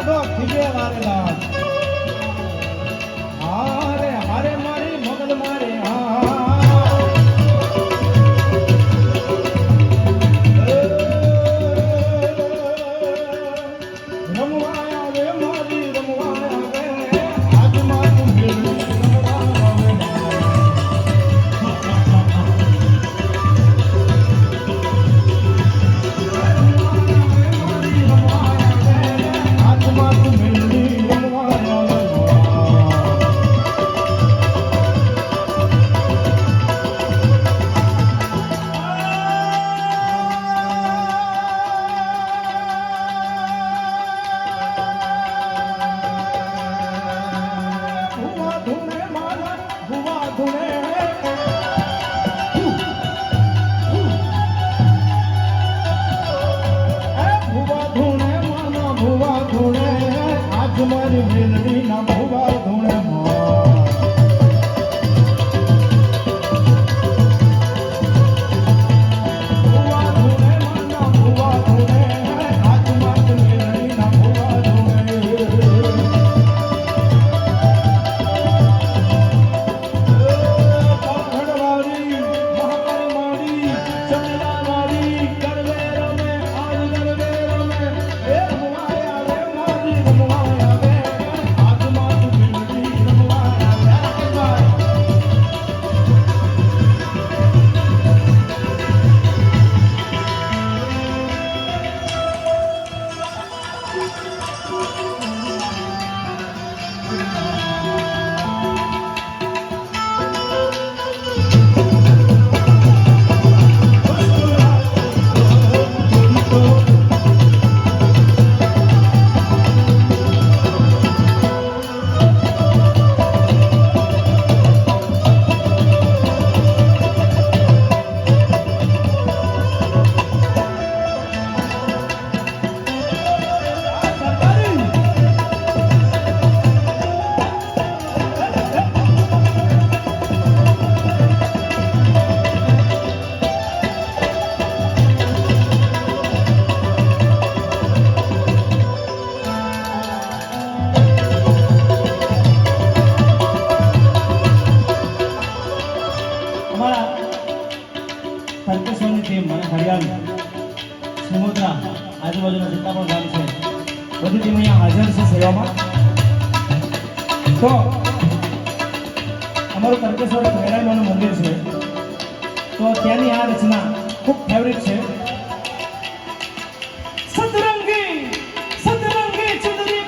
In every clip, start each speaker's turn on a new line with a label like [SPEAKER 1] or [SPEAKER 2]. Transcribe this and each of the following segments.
[SPEAKER 1] દાદો ખીજે વારેલા ಕುಮಾರಿ ಭೇದವಿ ನಮ್ಮ
[SPEAKER 2] અમારા સુમોદરા આજુબાજુના જેટલા પણ ગામ છે. બધી ટીમ અહીંયા હાજર છે સેવામાં. તો અમારું તર્કેશ્વર મેરાઈમાનું મંદિર છે. તો ત્યાંની આ રચના ખૂબ ફેવરિટ છે. સતરંગી સતરંગી ચુંદરી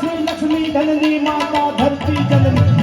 [SPEAKER 2] શ્રી લક્ષ્મી ધનની માતા ધરતી જનની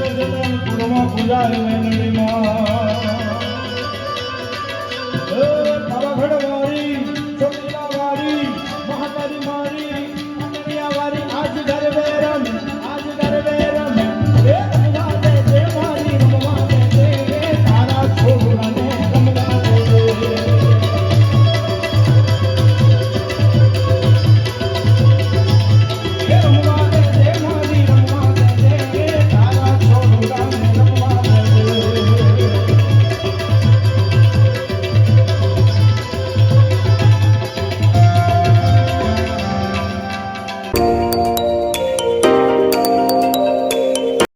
[SPEAKER 2] ગુરુમાં પૂજારી મંડળીમાં પાવાગઢમાં